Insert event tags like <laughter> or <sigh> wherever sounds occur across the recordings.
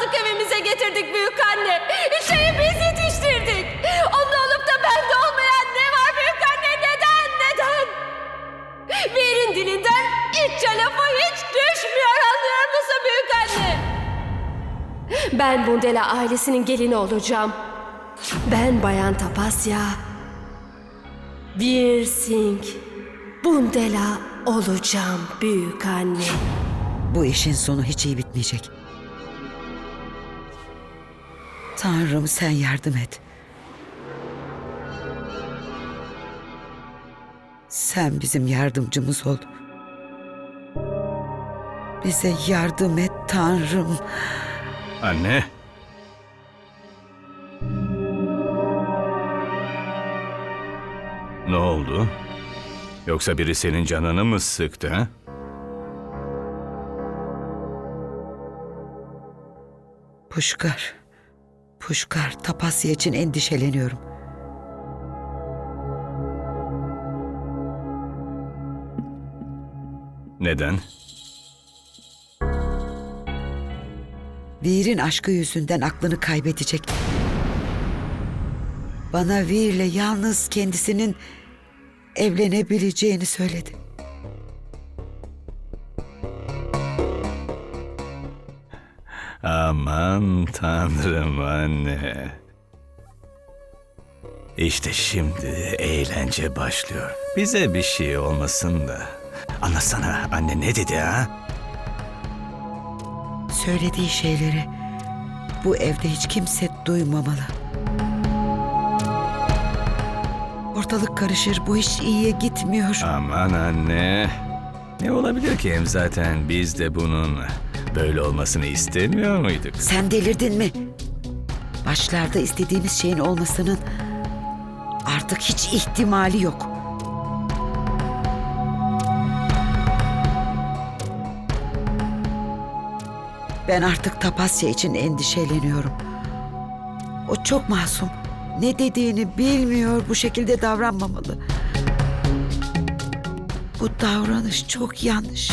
aldık evimize getirdik büyük anne. İçeyi biz yetiştirdik. Onun olup da bende olmayan ne var büyük anne? Neden? Neden? Bir'in dilinden İtçe lafı hiç düşmüyor anlıyor musun büyük anne? Ben Bundela ailesinin gelini olacağım. Ben Bayan Tapasya. Bir Singh. Bundela olacağım büyük anne. Bu işin sonu hiç iyi bitmeyecek. Tanrım sen yardım et. Sen bizim yardımcımız ol. Bize yardım et Tanrım. Anne. Ne oldu? Yoksa biri senin canını mı sıktı ha? Puşkar. Puşkar Tapasya için endişeleniyorum. Neden? Vir'in aşkı yüzünden aklını kaybedecek. Bana Vir'le yalnız kendisinin evlenebileceğini söyledi. Aman tanrım anne. İşte şimdi eğlence başlıyor. Bize bir şey olmasın da. Anlasana anne ne dedi ha? Söylediği şeyleri bu evde hiç kimse duymamalı. Ortalık karışır, bu iş iyiye gitmiyor. Aman anne. Ne olabilir ki hem zaten biz de bunun böyle olmasını istemiyor muyduk? Sen delirdin mi? Başlarda istediğimiz şeyin olmasının artık hiç ihtimali yok. Ben artık Tapasya için endişeleniyorum. O çok masum. Ne dediğini bilmiyor, bu şekilde davranmamalı. Bu davranış çok yanlış.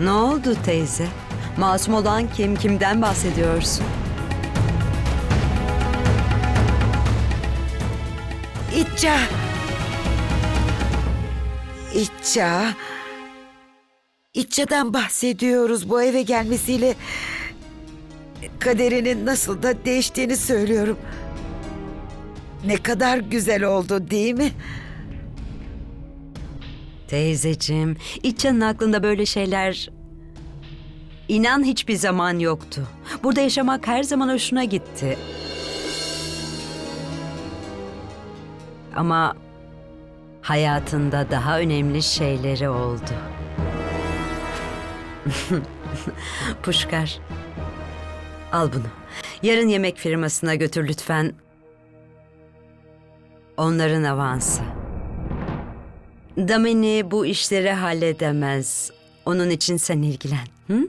Ne oldu teyze? Masum olan kim, kimden bahsediyorsun? İtça. İtça. İtça'dan bahsediyoruz. Bu eve gelmesiyle kaderinin nasıl da değiştiğini söylüyorum. Ne kadar güzel oldu değil mi? Teyzeciğim, İçcan'ın aklında böyle şeyler... İnan hiçbir zaman yoktu. Burada yaşamak her zaman hoşuna gitti. Ama hayatında daha önemli şeyleri oldu. <laughs> Puşkar, al bunu. Yarın yemek firmasına götür lütfen. Onların avansı. Damini bu işleri halledemez. Onun için sen ilgilen. Hı?